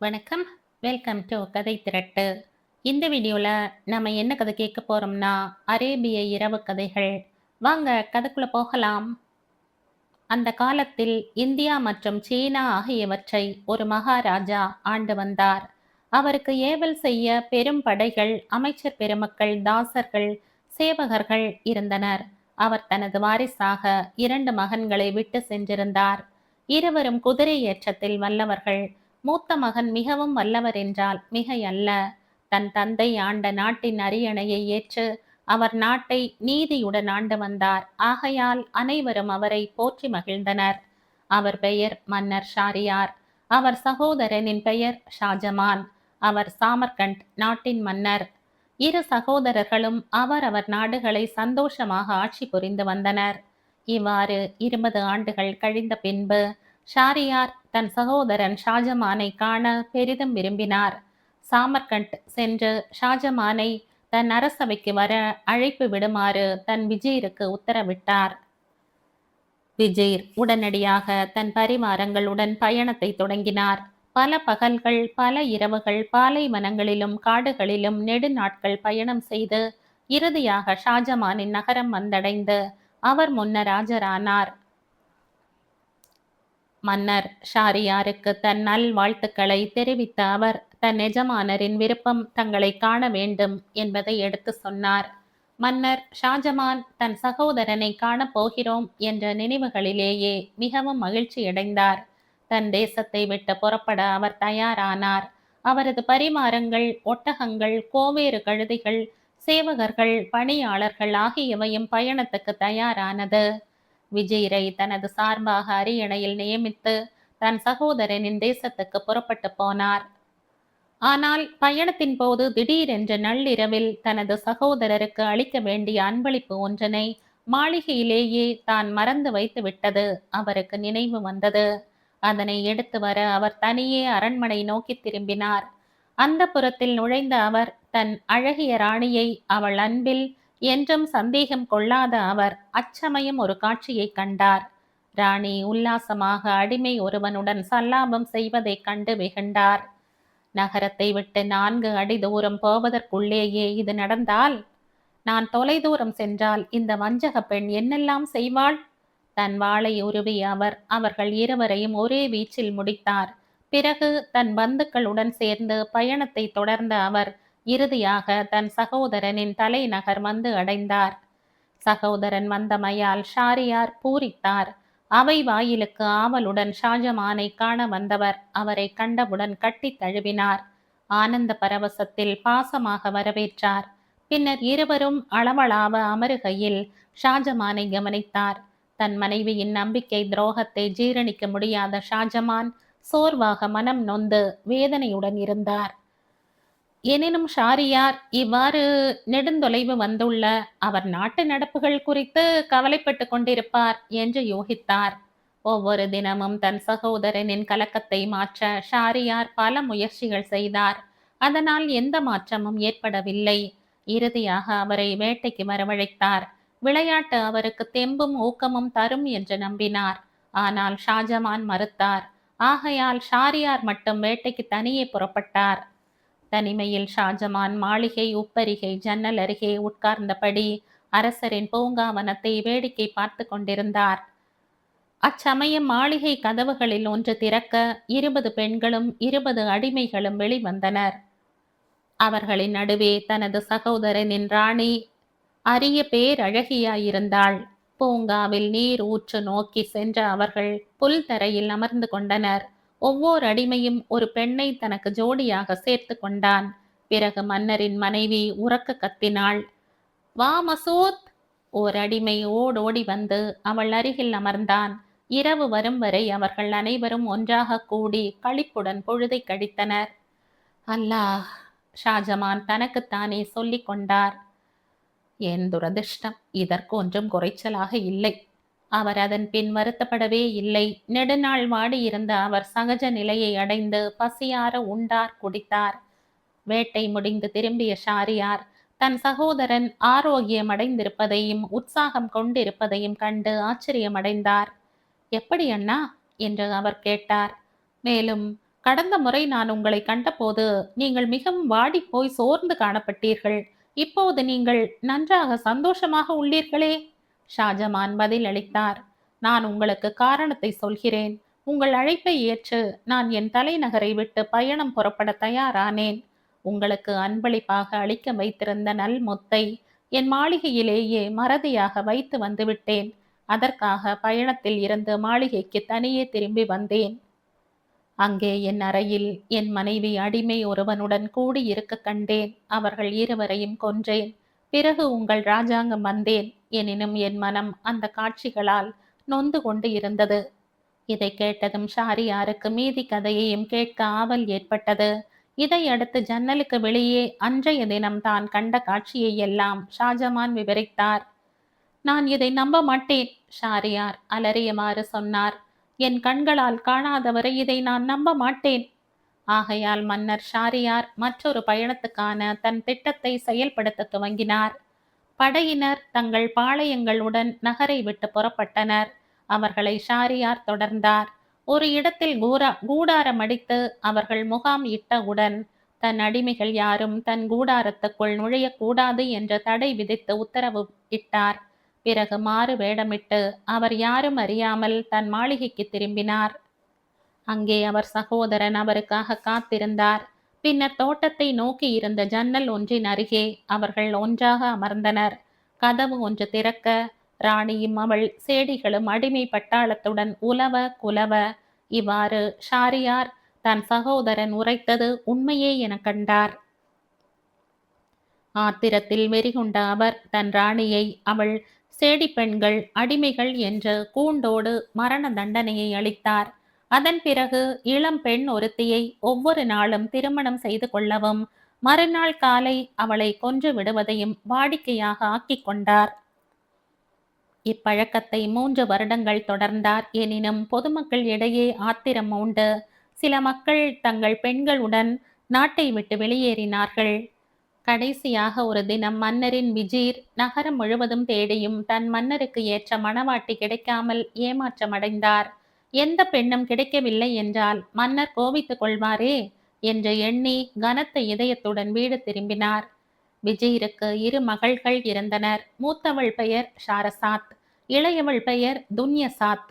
வணக்கம். Welcome to கதை திரட்டு. இந்த வீடியோவில் நம்ம என்ன கதை கேட்க போகிறோம்னா அரேபிய இரவு கதைகள். வாங்க கதைக்குள்ளே போகலாம். அந்த காலத்தில் இந்தியா மற்றும் சீனா ஆகியவற்றை ஒரு மகாராஜா ஆண்டு வந்தார். அவருக்கு ஏவல் செய்ய பெரும் படைகள் அமைச்சர் பெருமக்கள் தாசர்கள் சேவகர்கள் இருந்தனர். அவர் தனது வாரிசாக இரண்டு மகன்களை விட்டு சென்றிருந்தார். இருவரும் குதிரை ஏற்றத்தில் வல்லவர்கள். மூத்த மகன் மிகவும் வல்லவர் என்றால் மிகையல்ல தன் தந்தை ஆண்ட நாட்டின் அரியணையை ஏற்று அவர் நாட்டை நீதியுடன் ஆண்டு வந்தார். ஆகையால் அனைவரும் அவரை போற்றி மகிழ்ந்தனர். அவர் பெயர் மன்னர் ஷாரியார். அவர் சகோதரனின் பெயர் ஷாஜமான். அவர் சாமர்கண்ட் நாட்டின் மன்னர். இரு சகோதரர்களும் அவர் அவர் நாடுகளை சந்தோஷமாக ஆட்சி புரிந்து வந்தனர். இவ்வாறு இருபது ஆண்டுகள் கழிந்த பின்பு ஷாரியார் தன் சகோதரன் ஷாஜமானை காண பெரிதும் விரும்பினார். சாமர்கண்ட் சென்று ஷாஜமானை தன் அரசவைக்கு வர அழைப்பு விடுமாறு தன் விஜீருக்கு உத்தரவிட்டார். விஜீர் உடனடியாக தன் பரிவாரங்களுடன் பயணத்தை தொடங்கினார். பல பகல்கள் பல இரவுகள் பாலைவனங்களிலும் காடுகளிலும் நெடுநாட்கள் பயணம் செய்து இறுதியாக ஷாஜமானின் நகரம் வந்தடைந்து அவர் முன்னர் ஆஜரானார். மன்னர் ஷாரியாருக்கு தன் நல் வாழ்த்துக்களை தெரிவித்த அவர் தன் எஜமானரின் விருப்பம் தங்களை காண வேண்டும் என்பதை எடுத்து சொன்னார். மன்னர் ஷாஜமான் தன் சகோதரனை காணப் போகிறோம் என்ற நினைவுகளிலேயே மிகவும் மகிழ்ச்சியடைந்தார் தன் தேசத்தை விட்டு புறப்பட அவர் தயாரானார். அவரது பரிமாறங்கள் ஒட்டகங்கள் கோவேறு கழுதைகள் சேவகர்கள் பணியாளர்கள் ஆகியவையும் பயணத்துக்கு தயாரானது. விஜயரை தனது சார்பாக அரியணையில் நியமித்து தன் சகோதரனின் தேசத்துக்கு புறப்பட்டு போனார். ஆனால் பயணத்தின் போது திடீரென்ற நள்ளிரவில் தனது சகோதரருக்கு அளிக்க வேண்டிய அன்பளிப்பு ஒன்றனை மாளிகையிலேயே தான் மறந்து வைத்து விட்டது. அவருக்கு நினைவு வந்தது. அதனை எடுத்து வர அவர் தனியே அரண்மனை நோக்கி திரும்பினார். அந்த புறத்தில் நுழைந்த அவர் தன் அழகிய ராணியை அவள் அன்பில் என்றும் சந்தேகம் கொள்ளாத அவர் அச்சமயம் ஒரு காட்சியை கண்டார். ராணி உல்லாசமாக அடிமை ஒருவனுடன் சல்லாபம் செய்வதைக் கண்டு வெகுண்டார். நகரத்தை விட்டு நான்கு அடி தூரம் போவதற்குள்ளேயே இது நடந்தால்? நான் தொலைதூரம் சென்றால் இந்த வஞ்சக பெண் என்னெல்லாம் செய்வாள்? தன் வாளை உருவி அவர் அவர்கள் இருவரையும் ஒரே வீச்சில் முடித்தார். பிறகு தன் பந்துக்களுடன் சேர்ந்து பயணத்தை தொடர்ந்த அவர் இறுதியாக தன் சகோதரனின் தலைநகர் வந்து அடைந்தார். சகோதரன் வந்தமையால் ஷாரியார் பூரித்தார். அவை வாயிலுக்கு ஆவலுடன் ஷாஜமானை காண வந்தவர் அவரை கண்டவுடன் கட்டி தழுவினார். ஆனந்த பரவசத்தில் பாசமாக வரவேற்றார். பின்னர் இருவரும் அளவளாவ அமருகையில் ஷாஜமானை கவனித்தார். தன் மனைவியின் நம்பிக்கை துரோகத்தை ஜீரணிக்க முடியாத ஷாஜமான் சோர்வாக மனம் நொந்து வேதனையுடன் இருந்தார். எனினும் ஷாரியார் இவ்வாறு நெடுந்தொலைவு வந்துள்ள அவர் நாட்டு நடப்புகள் குறித்து கவலைப்பட்டு கொண்டிருப்பார் என்று யோகித்தார். ஒவ்வொரு தினமும் தன் சகோதரனின் கலக்கத்தை மாற்ற ஷாரியார் பல முயற்சிகள் செய்தார். அதனால் எந்த மாற்றமும் ஏற்படவில்லை. இறுதியாக அவரை வேட்டைக்கு வரவழைத்தார். விளையாட்டு அவருக்கு தெம்பும் ஊக்கமும் தரும் என்று நம்பினார். ஆனால் ஷாஜமான் மறுத்தார். ஆகையால் ஷாரியார் மட்டும் வேட்டைக்கு தனியே புறப்பட்டார். தனிமையில் ஷாஜமான் மாளிகை உப்பரிகை ஜன்னல் அருகே உட்கார்ந்தபடி அரசரின் பூங்காவனத்தை வேடிக்கை பார்த்து கொண்டிருந்தார். அச்சமயம் மாளிகை கதவுகளில் ஒன்று திறக்க இருபது பெண்களும் இருபது அடிமைகளும் வெளிவந்தனர். அவர்களின் நடுவே தனது சகோதரனின் ராணி அரிய பேரழகியாயிருந்தாள். பூங்காவில் நீர் ஊற்று நோக்கி சென்ற அவர்கள் புல் தரையில் அமர்ந்து கொண்டனர். ஒவ்வொரு அடிமையும் ஒரு பெண்ணை தனக்கு ஜோடியாக சேர்த்து கொண்டான். பிறகு மன்னரின் மனைவி உறக்க கத்தினாள். வா மசூத்! ஓர் அடிமை ஓடோடி வந்து அவள் அருகில் அமர்ந்தான். இரவு வரும் வரை அவர்கள் அனைவரும் ஒன்றாக கூடி களிப்புடன் பொழுதை கழித்தனர். அல்லாஹ்! ஷாஜமான் தனக்குத்தானே சொல்லிக் கொண்டார். என் துரதிர்ஷ்டம் இதற்கு ஒன்றும் குறைச்சலாக இல்லை. அவர் அதன் பின் வருத்தப்படவே இல்லை. நெடுநாள் வாடியிருந்த அவர் சகஜ நிலையை அடைந்து பசியார உண்டார் குடித்தார். வேட்டை முடிந்து திரும்பிய ஷாரியார் தன் சகோதரன் ஆரோக்கியம் அடைந்திருப்பதையும் உற்சாகம் கொண்டிருப்பதையும் கண்டு ஆச்சரியமடைந்தார். எப்படி அண்ணா? என்று அவர் கேட்டார். மேலும் கடந்த முறை நான் உங்களை கண்டபோது நீங்கள் மிகவும் வாடி போய் சோர்ந்து காணப்பட்டீர்கள். இப்போது நீங்கள் நன்றாக சந்தோஷமாக உள்ளீர்களே? ஷாஜமான் பதில் அளித்தார். நான் உங்களுக்கு காரணத்தை சொல்கிறேன். உங்கள் அழைப்பை ஏற்று நான் என் தலைநகரை விட்டு பயணம் புறப்பட தயாரானேன். உங்களுக்கு அன்பளிப்பாக அளிக்க வைத்திருந்த நல் முத்தை என் மாளிகையிலேயே மறதியாக வைத்து வந்துவிட்டேன். அதற்காக பயணத்தில் இருந்து மாளிகைக்கு தனியே திரும்பி வந்தேன். அங்கே என் அறையில் என் மனைவி அடிமை ஒருவனுடன் கூடியிருக்க கண்டேன். அவர்கள் இருவரையும் கொன்றேன். பிறகு உங்கள் ராஜாங்கம் வந்தேன். எனினும் என் மனம் அந்த காட்சிகளால் நொந்து கொண்டு இருந்தது. இதை கேட்டதும் ஷாரியாருக்கு மீதி கதையையும் கேட்க ஆவல் ஏற்பட்டது. இதையடுத்து ஜன்னலுக்கு வெளியே அன்றைய தினம் தான் கண்ட காட்சியை எல்லாம் ஷாஜமான் விவரித்தார். நான் இதை நம்ப மாட்டேன் ஷாரியார் அலறியமாறு சொன்னார். என் கண்களால் காணாதவரை இதை நான் நம்ப மாட்டேன். ஆகையால் மன்னர் ஷாரியார் மற்றொரு பயணத்துக்கான தன் திட்டத்தை செயல்படுத்த துவங்கினார். படையினர் தங்கள் பாளையங்களுடன் நகரை விட்டு புறப்பட்டனர். அவர்களை ஷாரியார் தொடர்ந்தார். ஒரு இடத்தில் கூரா கூடாரம் அடித்து அவர்கள் முகாம் இட்டவுடன் தன் அடிமைகள் யாரும் தன் கூடாரத்துக்குள் நுழையக்கூடாது என்ற தடை விதித்து உத்தரவு இட்டார். பிறகு மாறு வேடமிட்டு அவர் யாரும் அறியாமல் தன் மாளிகைக்கு திரும்பினார். அங்கே அவர் சகோதரன் அவருக்காக காத்திருந்தார். பின்னர் தோட்டத்தை நோக்கி இருந்த ஜன்னல் ஒன்றின் அருகே அவர்கள் ஒன்றாக அமர்ந்தனர். கதவு ஒன்று திறக்க ராணியும் அவள் சேடிகளும் அடிமை பட்டாளத்துடன் உலவ குலவ இவ்வாறு ஷாரியார் தன் சகோதரன் உரைத்தது உண்மையே என கண்டார். ஆத்திரத்தில் வெறிகொண்ட அவர் தன் ராணியை அவள் சேடி பெண்கள் அடிமைகள் என்று கூண்டோடு மரண தண்டனையை அளித்தார். அதன் பிறகு இளம் பெண் ஒருத்தியை ஒவ்வொரு நாளும் திருமணம் செய்து கொள்ளவும் மறுநாள் காலை அவளை கொன்று விடுவதையும் வாடிக்கையாக ஆக்கிக் கொண்டார். இப்பழக்கத்தை மூன்று வருடங்கள் தொடர்ந்தார். எனினும் பொதுமக்கள் இடையே ஆத்திரம் உண்டு. சில மக்கள் தங்கள் பெண்களுடன் நாட்டை விட்டு வெளியேறினார்கள். கடைசியாக ஒரு தினம் மன்னரின் விஜீர் நகரம் முழுவதும் தேடியும் தன் மன்னருக்கு ஏற்ற மணவாட்டி கிடைக்காமல் ஏமாற்றமடைந்தார். எந்த பெண்ணும் கிடைக்கவில்லை என்றால் மன்னர் கோபித்துக் கொள்வாரே என்று எண்ணி கனத்த இதயத்துடன் வீடு திரும்பினார். விஜயிற்கு இரு மகள்கள் இருந்தனர். மூத்தவள் பெயர் ஷாரசாத் இளையவள் பெயர் துன்யசாத்.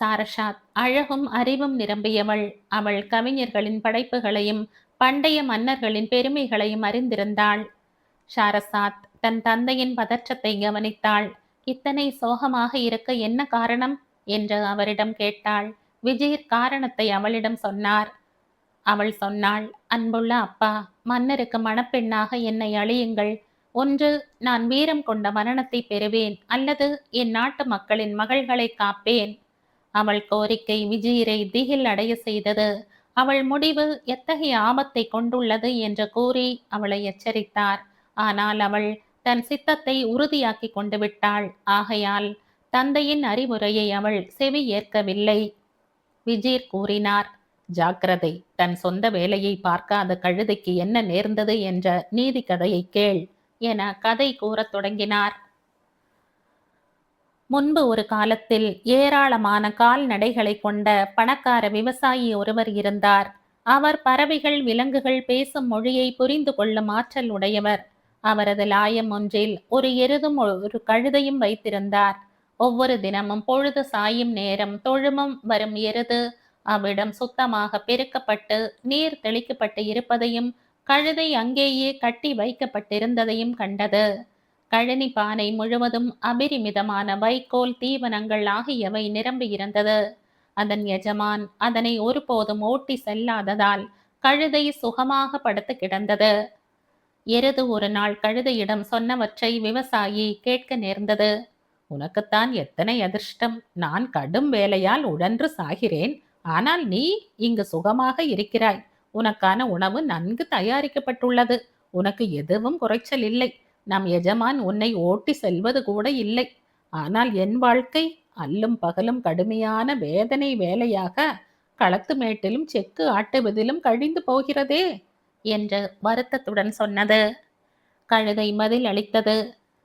சாரசாத் அழகும் அறிவும் நிரம்பியவள். அவள் கவிஞர்களின் படைப்புகளையும் பண்டைய மன்னர்களின் பெருமைகளையும் அறிந்திருந்தாள். ஷாரசாத் தன் தந்தையின் பதற்றத்தை கவனித்தாள். இத்தனை சோகமாக இருக்க என்ன காரணம்? என்று அவரிடம் கேட்டாள். விஜய் காரணத்தை அவளிடம் சொன்னார். அவள் சொன்னாள் அன்புள்ள அப்பா மன்னருக்கு மணப்பெண்ணாக என்னை அழியுங்கள். ஒன்று நான் வீரம் கொண்ட மரணத்தை பெறுவேன் அல்லது என் நாட்டு மக்களின் மகள்களை காப்பேன். அவள் கோரிக்கை விஜயரை திகில் அடைய செய்தது. அவள் முடிவு எத்தகைய ஆபத்தை கொண்டுள்ளது என்று கூறி அவளை எச்சரித்தார். ஆனால் அவள் தன் சித்தத்தை உறுதியாக்கி கொண்டு விட்டாள். ஆகையால் தந்தையின் அறிவுரையை அவள் செவி ஏற்கவில்லை விஜீர் கூறினார் ஜாக்கிரதை தன் சொந்த வேலையை பார்க்காத கழுதைக்கு என்ன நேர்ந்தது என்ற நீதி கதையை கேள் என கதை கூறத் தொடங்கினார். முன்பு ஒரு காலத்தில் ஏராளமான கால்நடைகளை கொண்ட பணக்கார விவசாயி ஒருவர் இருந்தார். அவர் பறவைகள் விலங்குகள் பேசும் மொழியை புரிந்து கொள்ளும் ஆற்றல் உடையவர். அவரது லாயம் ஒன்றில் ஒரு எருதும் ஒரு கழுதையும் வைத்திருந்தார். ஒவ்வொரு தினமும் பொழுது சாயும் நேரம் தொழுமம் வரும் எருது. அவ்விடம் சுத்தமாக பெருக்கப்பட்டு நீர் தெளிக்கப்பட்டு இருப்பதையும் கழுதை அங்கேயே கட்டி வைக்கப்பட்டிருந்ததையும் கண்டது. கழனி பானை முழுவதும் அபிரிமிதமான வைக்கோல் தீவனங்கள் ஆகியவை நிரம்பியிருந்தது அதன் எஜமான் அதனை ஒருபோதும் ஓட்டி செல்லாததால் கழுதை சுகமாக படுத்து கிடந்தது. எருது ஒரு நாள் கழுதையிடம் சொன்னவற்றை விவசாயி கேட்க நேர்ந்தது. உனக்குத்தான் எத்தனை அதிர்ஷ்டம்? நான் கடும் வேலையால் உழன்று சாகிறேன். ஆனால் நீ இங்கு சுகமாக இருக்கிறாய். உனக்கான உணவு நன்கு தயாரிக்கப்பட்டுள்ளது. உனக்கு எதுவும் குறைச்சல் இல்லை. நம் எஜமான் உன்னை ஓட்டி செல்வது கூட இல்லை. ஆனால் என் வாழ்க்கை அல்லும் பகலும் கடுமையான வேதனை வேலையாக களத்து மேட்டிலும் செக்கு ஆட்டுவதிலும் கழிந்து போகிறதே? என்று வருத்தத்துடன் சொன்னது. கழுதை மதில் அளித்தது.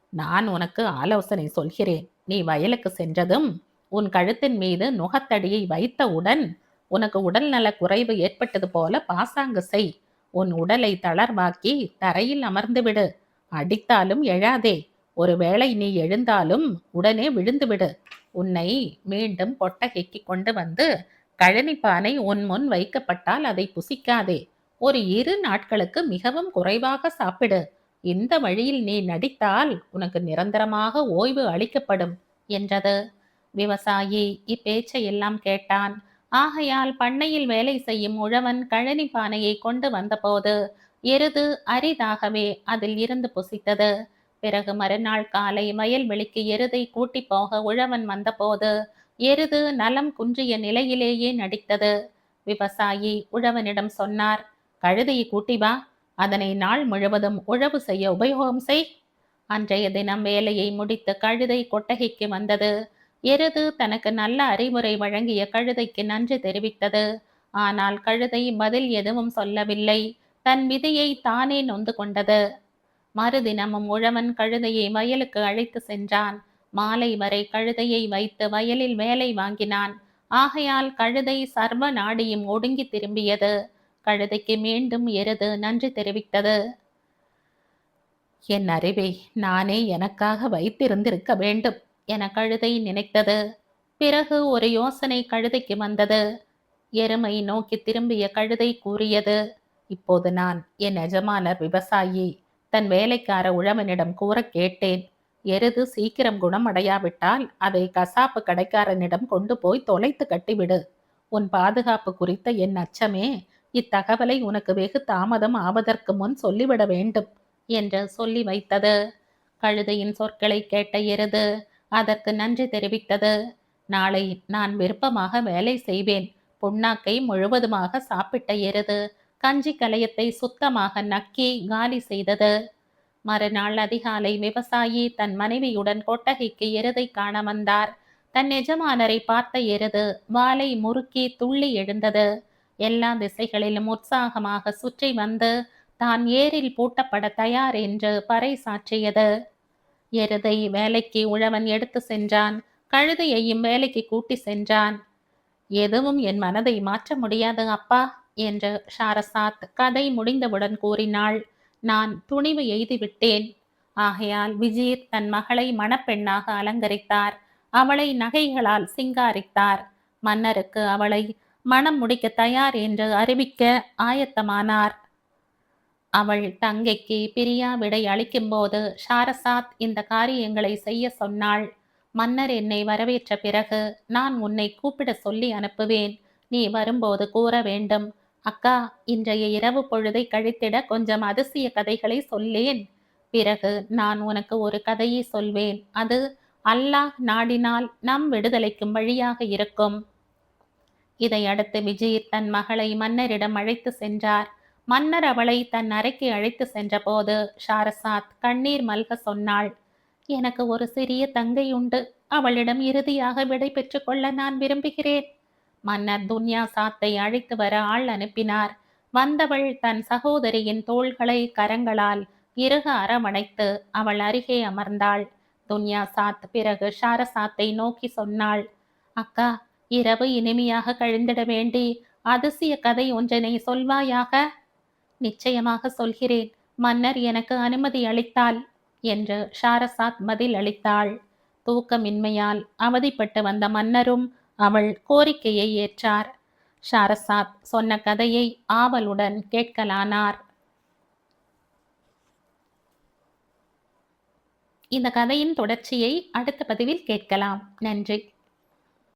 நான் உனக்கு ஆலோசனை சொல்கிறேன். நீ வயலுக்கு சென்றதும் உன் கழுத்தின் மீது நுகத்தடியை வைத்தவுடன் உனக்கு உடல்நல குறைவு ஏற்பட்டது போல பாசாங்கு செய். உன் உடலை தளர்வாக்கி தரையில் அமர்ந்துவிடு. அடித்தாலும் எழாதே. ஒருவேளை நீ எழுந்தாலும் உடனே விழுந்துவிடு. உன்னை மீண்டும் கொட்டகைக்கு கொண்டு வந்து கழனிப்பானை உன் முன் வைக்கப்பட்டால் அதை புசிக்காதே. ஒரு இரு நாட்களுக்கு மிகவும் குறைவாக சாப்பிடு. இந்த வழியில் நீ நடித்தால் உனக்கு நிரந்தரமாக ஓய்வு அளிக்கப்படும் என்றது. விவசாயி இப்பேச்சை எல்லாம் கேட்டான். ஆகையால் பண்ணையில் வேலை செய்யும் உழவன் கழனி பானையை கொண்டு வந்தபோது எருது அரிதாகவே அதில் இருந்து புசித்தது. பிறகு மறுநாள் காலை வயல்வெளிக்கு எருதை கூட்டி போக உழவன் வந்தபோது எருது நலம் குன்றிய நிலையிலேயே நடித்தது. விவசாயி உழவனிடம் சொன்னார் கழுதையை கூட்டி வா அதனை நாள் முழுவதும் உழவு செய்ய உபயோகம் செய். அன்றைய தினம் வேலையை முடித்து கழுதை கொட்டகைக்கு வந்தது. எருது தனக்கு நல்ல அறிவுரை வழங்கிய கழுதைக்கு நன்றி தெரிவித்தது. ஆனால் கழுதை பதில் எதுவும் சொல்லவில்லை. தன் விதியை தானே நொந்து கொண்டது. மறுதினமும் உழவன் கழுதையை வயலுக்கு அழைத்து சென்றான். மாலை வரை கழுதையை வைத்து வயலில் வேலை வாங்கினான். ஆகையால் கழுதை சர்வ நாடியும் ஒடுங்கி திரும்பியது. கழுதைக்கு மீண்டும் எருது நன்றி தெரிவித்தது. என் அறிவை நானே எனக்காக வைத்திருந்திருக்க வேண்டும் என கழுதை நினைத்தது. பிறகு ஒரு யோசனை கழுதைக்கு வந்தது. எருமை நோக்கி திரும்பிய கழுதை கூறியது இப்போது நான் என் எஜமானர் விவசாயி தன் வேலைக்கார உழவனிடம் கூற கேட்டேன். எருது சீக்கிரம் குணமடையாவிட்டால் அதை கசாப்பு கடைக்காரனிடம் கொண்டு போய் தொலைத்து கட்டிவிடு. உன் பாதுகாப்பு குறித்த என் அச்சமே இத்தகவலை உனக்கு வெகு தாமதம் ஆவதற்கு முன் சொல்லிவிட வேண்டும் என்று சொல்லி வைத்தது. கழுதையின் சொற்களை கேட்ட எருது அதற்கு நன்றி தெரிவித்தது. நாளை நான் விருப்பமாக வேலை செய்வேன். புண்ணாக்கை முழுவதுமாக சாப்பிட்ட எருது கஞ்சி கலையத்தை சுத்தமாக நக்கி காலி செய்தது. மறுநாள் அதிகாலை விவசாயி தன் மனைவியுடன் கொட்டகைக்கு எருதை காண வந்தார். தன் எஜமானரை பார்த்த எருது வாலை முறுக்கி துள்ளி எழுந்தது. எல்லா திசைகளிலும் உற்சாகமாக சுற்றி வந்து தான் ஏரில் பூட்டப்பட தயார் என்று பறை சாற்றியது. எருதை வேலைக்கு உழவன் எடுத்து சென்றான். கழுதையையும் வேலைக்கு கூட்டி சென்றான். எதுவும் என் மனதை மாற்ற முடியாது அப்பா என்று ஷாரசாத் கதை முடிந்தவுடன் கூறினாள். நான் துணிவு எய்துவிட்டேன். ஆகையால் விஜீர் தன் மகளை மணப்பெண்ணாக அலங்கரித்தார். அவளை நகைகளால் சிங்காரித்தார். மன்னருக்கு அவளை மனம் முடிக்க தயார் என்று அறிவிக்க ஆயத்தமானார். அவள் தங்கைக்கு பிரியா விடை அளிக்கும்போது ஷாரசாத் இந்த காரியங்களை செய்ய சொன்னாள். மன்னர் என்னை வரவேற்ற பிறகு நான் உன்னை கூப்பிட சொல்லி அனுப்புவேன். நீ வரும்போது கூற வேண்டும். அக்கா இன்றைய இரவு பொழுதை கழித்திட கொஞ்சம் அதிசய கதைகளை சொல்லேன். பிறகு நான் உனக்கு ஒரு கதையை சொல்வேன். அது அல்லாஹ் நாடினால் நம் விடுதலைக்கும் வழியாக இருக்கும். இதையடுத்து விஜய் தன் மகளை மன்னரிடம் அழைத்து சென்றார். மன்னர் அவளை தன் அறைக்கு அழைத்து சென்றபோது ஷாரசாத் கண்ணீர் மல்க சொன்னாள் எனக்கு ஒரு சிறிய தங்கை உண்டு. அவளிடம் இறுதியாக விடை பெற்றுக் கொள்ள நான் விரும்புகிறேன். மன்னர் துன்யா சாத்தை அழைத்து வர ஆள் அனுப்பினார். வந்தவள் தன் சகோதரியின் தோள்களை கரங்களால் இறுக அரவணைத்து அவள் அருகே அமர்ந்தாள். துன்யா சாத் பிறகு ஷாரசாத்தை நோக்கி சொன்னாள் அக்கா இரவு இனிமையாக கழிந்திட வேண்டி அதிசய கதை ஒன்றனை சொல்வாயாக? நிச்சயமாக சொல்கிறேன். மன்னர் எனக்கு அனுமதி அளித்தாள் என்று ஷாரசாத் பதில் அளித்தாள். தூக்கமின்மையால் அவதிப்பட்டு வந்த மன்னரும் அவள் கோரிக்கையை ஏற்றார். ஷாரசாத் சொன்ன கதையை ஆவலுடன் கேட்கலானார். இந்த கதையின் தொடர்ச்சியை அடுத்த பதிவில் கேட்கலாம். நன்றி.